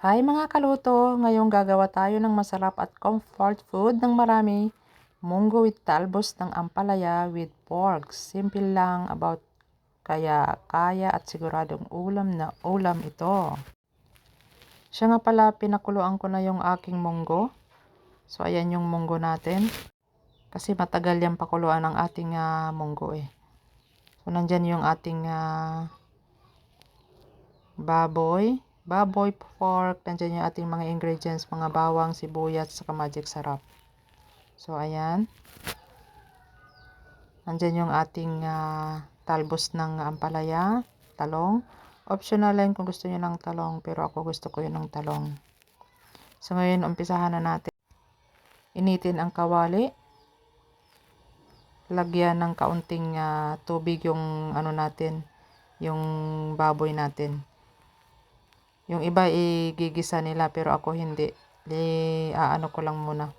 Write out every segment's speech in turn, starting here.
Hi mga kaluto! Ngayong gagawa tayo ng masarap at comfort food ng marami. Munggo with talbos ng ampalaya with pork. Simple lang about kaya kaya at siguradong ulam na ulam ito. Siya nga pala, pinakuluan ko na yung aking munggo. So ayan yung munggo natin. Kasi matagal yung pakuluan ng ating uh, munggo eh. So nandyan yung ating uh, baboy baboy, pork, nandiyan yung ating mga ingredients, mga bawang, sibuyas, saka magic sarap. So, ayan. Nandiyan yung ating uh, talbos ng ampalaya, talong. Optional lang kung gusto niyo ng talong, pero ako gusto ko yun ng talong. So, ngayon, umpisahan na natin. Initin ang kawali. Lagyan ng kaunting uh, tubig yung ano natin, yung baboy natin. Yung iba igigisa nila pero ako hindi. Li, aano ko lang muna.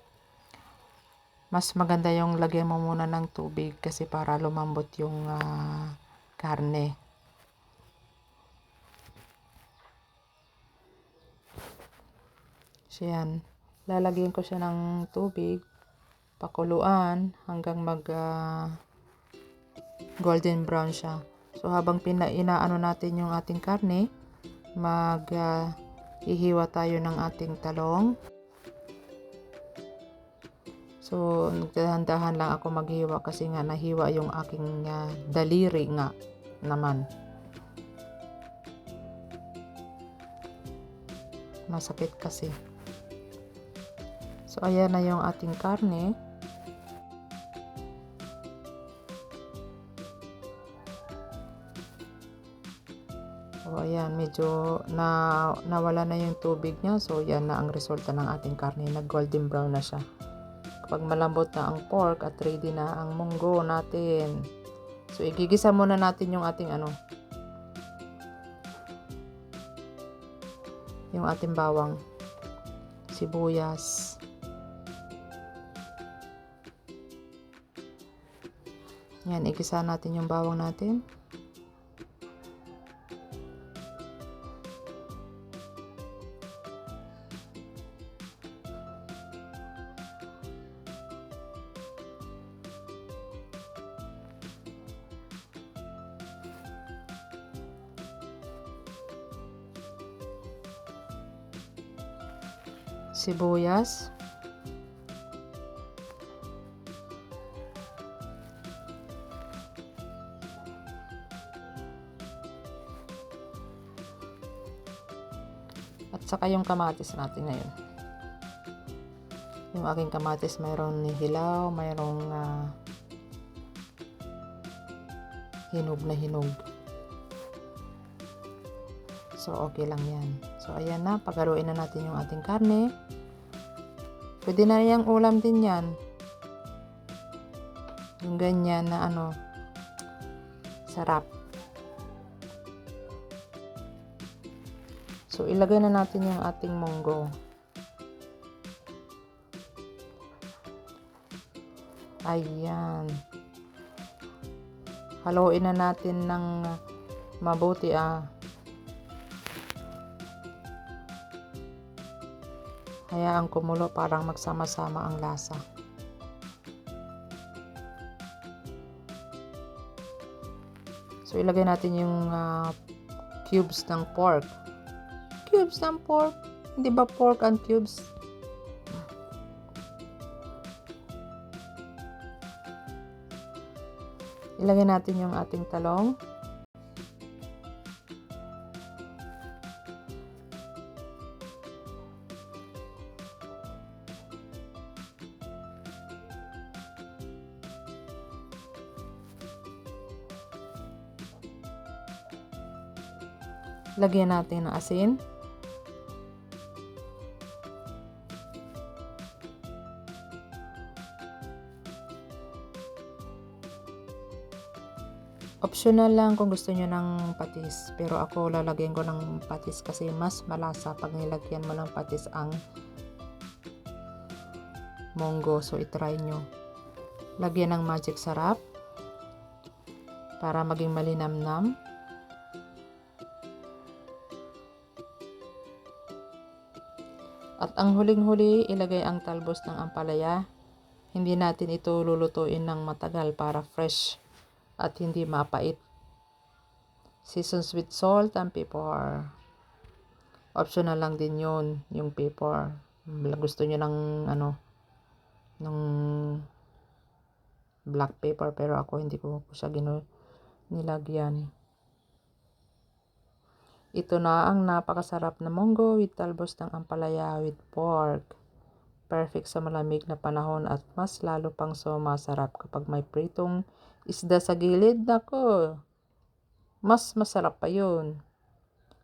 Mas maganda yung lagyan mo muna ng tubig kasi para lumambot yung uh, karne. So yan. Lalagyan ko siya ng tubig. Pakuluan hanggang mag uh, golden brown siya. So habang pina inaano natin yung ating karne, mag uh, ihiwa tayo ng ating talong. So, nagdahan-dahan lang ako maghiwa kasi nga nahiwa yung aking uh, daliri nga naman. Masakit kasi. So, ayan na yung ating karne. So, ayan, medyo na, nawala na yung tubig niya. So, yan na ang resulta ng ating karne. Nag-golden brown na siya. Kapag malambot na ang pork at ready na ang munggo natin. So, igigisa muna natin yung ating ano. Yung ating bawang. Sibuyas. Yan, igisa natin yung bawang natin. Sibuyas, at saka yung kamatis natin ngayon. Yung aking kamatis mayroong hilaw, mayroong uh, hinog na hinog. So, okay lang yan. So, ayan na. Pagaluin na natin yung ating karne. Pwede na yung ulam din yan. Yung ganyan na ano, sarap. So, ilagay na natin yung ating munggo. Ayan. Haluin na natin ng mabuti ah. Hayaan kumulo parang magsama-sama ang lasa. So, ilagay natin yung uh, cubes ng pork. Cubes ng pork. Hindi ba pork and cubes? Ilagay natin yung ating talong. Lagyan natin ng asin. Optional lang kung gusto nyo ng patis. Pero ako lalagyan ko ng patis kasi mas malasa pag nilagyan mo ng patis ang monggo. So, itry nyo. Lagyan ng magic sarap para maging malinamnam. At ang huling-huli, ilagay ang talbos ng ampalaya. Hindi natin ito lulutuin ng matagal para fresh at hindi mapait. Seasons with salt and pepper. Optional lang din yun, yung pepper. Gusto nyo ng ano, ng black pepper pero ako hindi ko po siya gino, nilagyan. Ito na ang napakasarap na munggo with talbos ng ampalaya with pork. Perfect sa malamig na panahon at mas lalo pang sumasarap kapag may pritong isda sa gilid. Nako, mas masarap pa yun.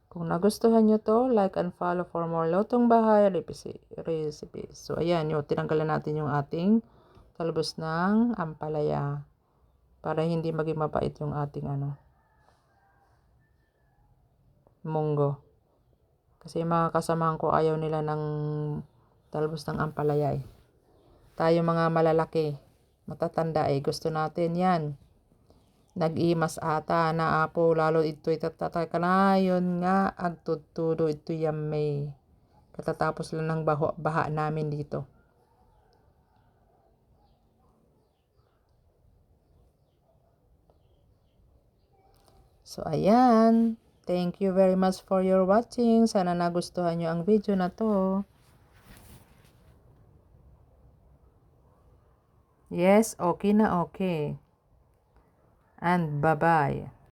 Kung nagustuhan nyo to, like and follow for more lotong bahay recipes. So, ayan, yung tinanggalan natin yung ating talbos ng ampalaya para hindi maging mapait yung ating ano munggo. Kasi mga kasamahan ko ayaw nila ng talbos ng ampalaya eh. Tayo mga malalaki, matatanda eh, gusto natin yan. Nag-imas ata na apo, lalo ito itatatay ka na, yun nga, agtutudo ito yamay. Katatapos lang ng baho, baha namin dito. So, ayan. Thank you very much for your watching. Sana nagustuhan nyo ang video na to. Yes, okay na okay. And bye-bye.